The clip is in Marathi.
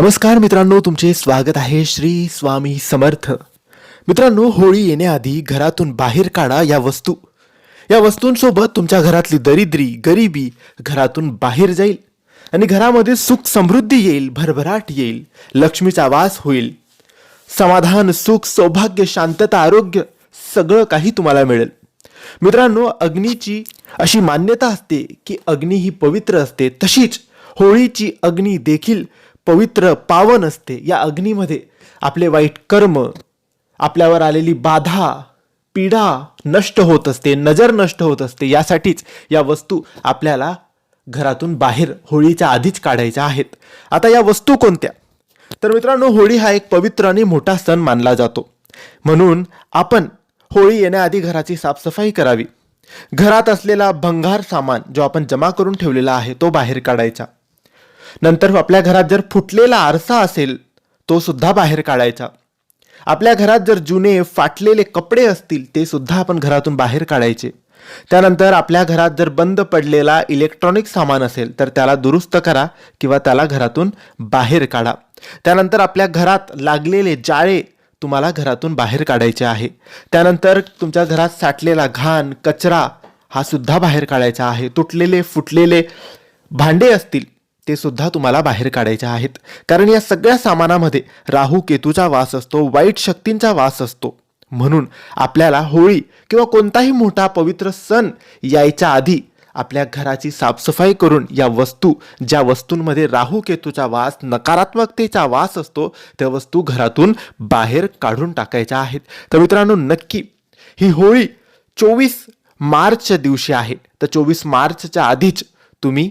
नमस्कार मित्रांनो तुमचे स्वागत आहे श्री स्वामी समर्थ. मित्रांनो होळी येण्याआधी घरातून बाहेर काढा या वस्तू. या वस्तूंसोबत तुमच्या घरातली दरिद्री गरिबी घरातून बाहेर जाईल आणि घरामध्ये सुख समृद्धी येईल भरभराट येईल लक्ष्मीचा वास होईल. समाधान सुख सौभाग्य शांतता आरोग्य सगळं काही तुम्हाला मिळेल. मित्रांनो अग्नीची अशी मान्यता असते की अग्नी ही पवित्र असते. तशीच होळीची अग्नी देखील पवित्र पावन असते. या अग्नीमध्ये आपले वाईट कर्म आपल्यावर आलेली बाधा पीडा नष्ट होत असते नजर नष्ट होत असते. यासाठीच या वस्तू आपल्याला घरातून बाहेर होळीच्या आधीच काढायच्या आहेत. आता या वस्तू कोणत्या? तर मित्रांनो होळी हा एक पवित्र आणि मोठा सण मानला जातो. म्हणून आपण होळी येण्याआधी घराची साफसफाई करावी. घरात असलेला भंगार सामान जो आपण जमा करून ठेवलेला आहे तो बाहेर काढायचा. नंतर आपल्या घरात जर फुटलेला आरसा असेल तो सुद्धा बाहेर काढायचा. आपल्या घरात जर जुने फाटलेले कपडे असतील ते सुद्धा आपण घरातून बाहेर काढायचे. त्यानंतर आपल्या घरात जर बंद पडलेला इलेक्ट्रॉनिक सामान असेल तर त्याला दुरुस्त करा किंवा त्याला घरातून बाहेर काढा. त्यानंतर आपल्या घरात लागलेले जाळे तुम्हाला घरातून बाहेर काढायचे आहे. त्यानंतर तुमच्या घरात साठलेला घाण कचरा हा सुद्धा बाहेर काढायचा आहे. तुटलेले फुटलेले भांडे असतील ते सुद्धा तुम्हाला बाहेर काढायचे आहेत. कारण या सगळ्या सामानामध्ये राहू केतूचा वास असतो वाईट शक्तींचा वास असतो. म्हणून आपल्याला होळी किंवा कोणताही मोठा पवित्र सण यायच्या आधी आपल्या घराची साफसफाई करून या वस्तू ज्या वस्तूंमध्ये राहू केतूचा वास नकारात्मकतेचा वास असतो त्या वस्तू घरातून बाहेर काढून टाकायच्या आहेत. तर मित्रांनो नक्की ही होळी चोवीस मार्चच्या दिवशी आहे. तर चोवीस मार्चच्या आधीच तुम्ही